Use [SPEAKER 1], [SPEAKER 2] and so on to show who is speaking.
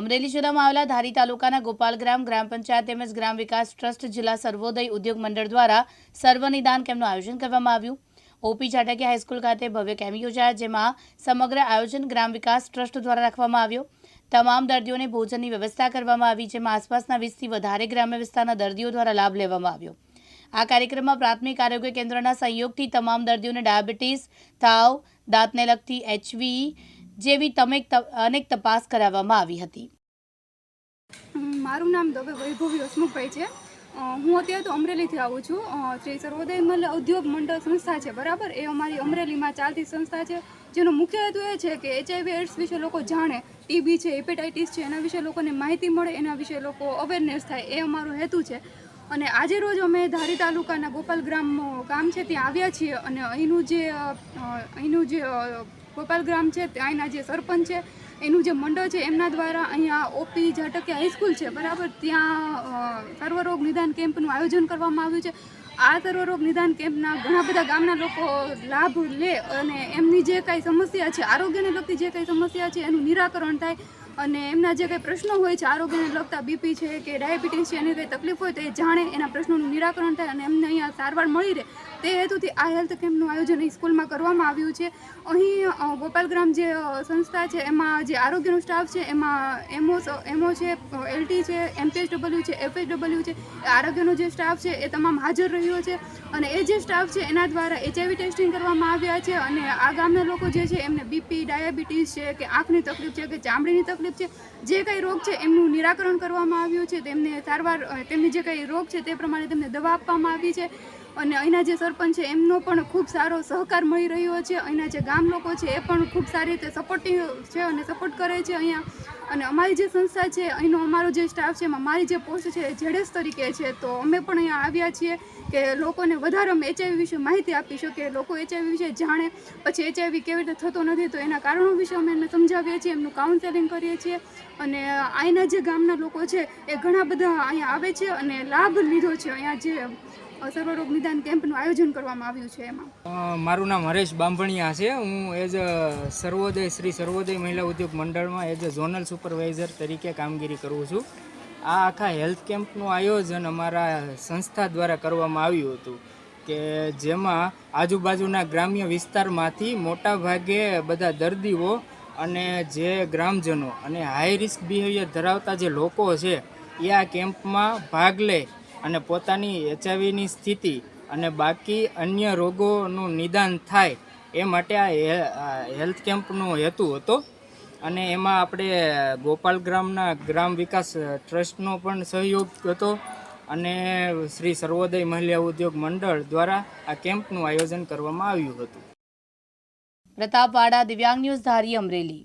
[SPEAKER 1] અમરેલી જિલ્લામાં આવેલા ધારી તાલુકાના ગોપાલગ્રામ ગ્રામ પંચાયત તેમજ ગ્રામ વિકાસ ટ્રસ્ટ જિલ્લા સર્વોદય ઉદ્યોગ મંડળ દ્વારા સર્વનિદાન કેમ્પનું આયોજન કરવામાં આવ્યું. ઓપી ચાટકીયા હાઈસ્કૂલ ખાતે ભવ્ય કેમ્પ યોજાયા, જેમાં સમગ્ર આયોજન ગ્રામ વિકાસ ટ્રસ્ટ દ્વારા રાખવામાં આવ્યો. તમામ દર્દીઓને ભોજનની વ્યવસ્થા કરવામાં આવી, જેમાં આસપાસના વીસથી વધારે ગ્રામ્ય વિસ્તારના દર્દીઓ દ્વારા લાભ લેવામાં આવ્યો. આ કાર્યક્રમમાં પ્રાથમિક આરોગ્ય કેન્દ્રના સહયોગથી તમામ દર્દીઓને ડાયાબિટીસ, તાવ, દાંતને લગતી એચવી જેવી તમે અનેક તપાસ કરાવવામાં આવી હતી.
[SPEAKER 2] મારું નામ દવે વૈભવી હસમુખભાઈ છે. હું અત્યારે તો અમરેલીથી આવું છું. શ્રી સર્વોદય મલ ઉદ્યોગ મંડળ સંસ્થા છે, બરાબર? એ અમારી અમરેલીમાં ચાલતી સંસ્થા છે. જેનો મુખ્ય હેતુ એ છે કે એચઆઈવી એડ્સ વિશે લોકો જાણે ટીબી છે હેપેટાઇટિસ છે, એના વિશે લોકોને માહિતી મળે, એના વિશે લોકો અવેરનેસ થાય, એ અમારો હેતુ છે. અને આજે રોજ અમે ધારી તાલુકાના ગોપાલ ગ્રામ ગામ છે, ત્યાં આવ્યા છીએ. અને અહીંનું જે અહીંનું જે અ, ગોપાલગ્રામ છે ત્યાંના જે સરપંચ છે એનું જે મંડળ છે એમના દ્વારા અહીંયા ઓપી ઝાટકિયા હાઈસ્કૂલ છે બરાબર? ત્યાં સર્વરોગ નિદાન કેમ્પનું આયોજન કરવામાં આવ્યું છે. આ સર્વરોગ નિદાન કેમ્પના ઘણા બધા ગામના લોકો લાભ લે અને એમની જે કાંઈ સમસ્યા છે, આરોગ્યને લગતી જે કાંઈ સમસ્યા છે, એનું નિરાકરણ થાય અને એમના જે કંઈ પ્રશ્નો હોય છે, આરોગ્યને લગતા બીપી છે કે ડાયાબિટીસ છે, એની કંઈ તકલીફ હોય તો એ જાણે એના પ્રશ્નોનું નિરાકરણ થાય અને એમને અહીંયા સારવાર મળી રહે. તે હેતુથી આ હેલ્થ કેમ્પનું આયોજન સ્કૂલમાં કરવામાં આવ્યું છે. અહીં ગોપાલગ્રામ જે સંસ્થા છે, એમાં જે આરોગ્યનો સ્ટાફ છે, એમાં એમઓ એમઓ છે એલટી છે એમપીએસડબલ્યુ છે એફએસડબલ્યુ છે આરોગ્યનો જે સ્ટાફ છે, એ તમામ હાજર રહ્યો છે અને એ જે સ્ટાફ છે એના દ્વારા એચઆઈવી ટેસ્ટિંગ કરવામાં આવ્યા છે અને આ ગામના લોકો જે છે એમને બીપી ડાયાબિટીસ છે કે આંખની તકલીફ છે કે ચામડીની તકલીફ છે, જે કંઈ રોગ છે એમનું નિરાકરણ કરવામાં આવ્યું છે. તેમને સારવાર તેમની જે કંઈ રોગ છે તે પ્રમાણે તેમને દવા આપવામાં આવી છે. અને અહીંના જે સરપંચ છે, એમનો પણ ખૂબ સારો સહકાર મળી રહ્યો છે. અહીંના જે ગામ લોકો છે, એ પણ ખૂબ સારી રીતે સપોર્ટિવ છે અને સપોર્ટ કરે છે અહીંયા. અને અમારી જે સંસ્થા છે, અહીંનો અમારો જે સ્ટાફ છે, એમાં મારી જે પોસ્ટ છે જેડેસ તરીકે છે. તો અમે પણ અહીંયા આવ્યા છીએ કે લોકોને વધારે અમે એચઆઈવી વિશે માહિતી આપી શકીએ. લોકો એચઆઈવી વિશે જાણે. પછી એચઆઈવી કેવી રીતે થતો નથી તો એના કારણો વિશે અમે એમને સમજાવીએ છીએ, એમનું કાઉન્સેલિંગ કરીએ છીએ. અને અહીંના જે ગામના લોકો છે, એ ઘણા બધા અહીંયા આવે છે અને લાભ લીધો છે. અહીંયા જે સર્વરોગ નિદાન કેમ્પનું આયોજન કરવામાં આવ્યું છે એમાં.
[SPEAKER 3] મારું નામ હરેશ બાંભણિયા છે. હું એઝ અ સર્વોદય, શ્રી સર્વોદય મહિલા ઉદ્યોગ મંડળમાં એઝ અ ઝોનલ સુપરવાઇઝર તરીકે કામગીરી કરું છું. આ આખા હેલ્થ કેમ્પનું આયોજન અમારા સંસ્થા દ્વારા કરવામાં આવ્યું હતું કે જેમાં આજુબાજુના ગ્રામ્ય વિસ્તારમાંથી મોટા ભાગે બધા દર્દીઓ અને જે ગ્રામજનો અને હાઈ રિસ્ક બિહેવિયર ધરાવતા જે લોકો છે, એ આ કેમ્પમાં ભાગ લે અને પોતાની એચઆઈવીની સ્થિતિ અને બાકી અન્ય રોગોનું નિદાન થાય એ માટે આ હેલ્થ કેમ્પનો હેતુ હતો. અને એમાં આપણે ગોપાલ ગ્રામના ગ્રામ વિકાસ ટ્રસ્ટનો પણ સહયોગ હતો અને શ્રી સર્વોદય મહિલા ઉદ્યોગ મંડળ દ્વારા આ કેમ્પનું આયોજન કરવામાં આવ્યું હતું.
[SPEAKER 1] પ્રતાપવાડા દિવ્યાંગ ન્યૂઝ ધારી અમરેલી.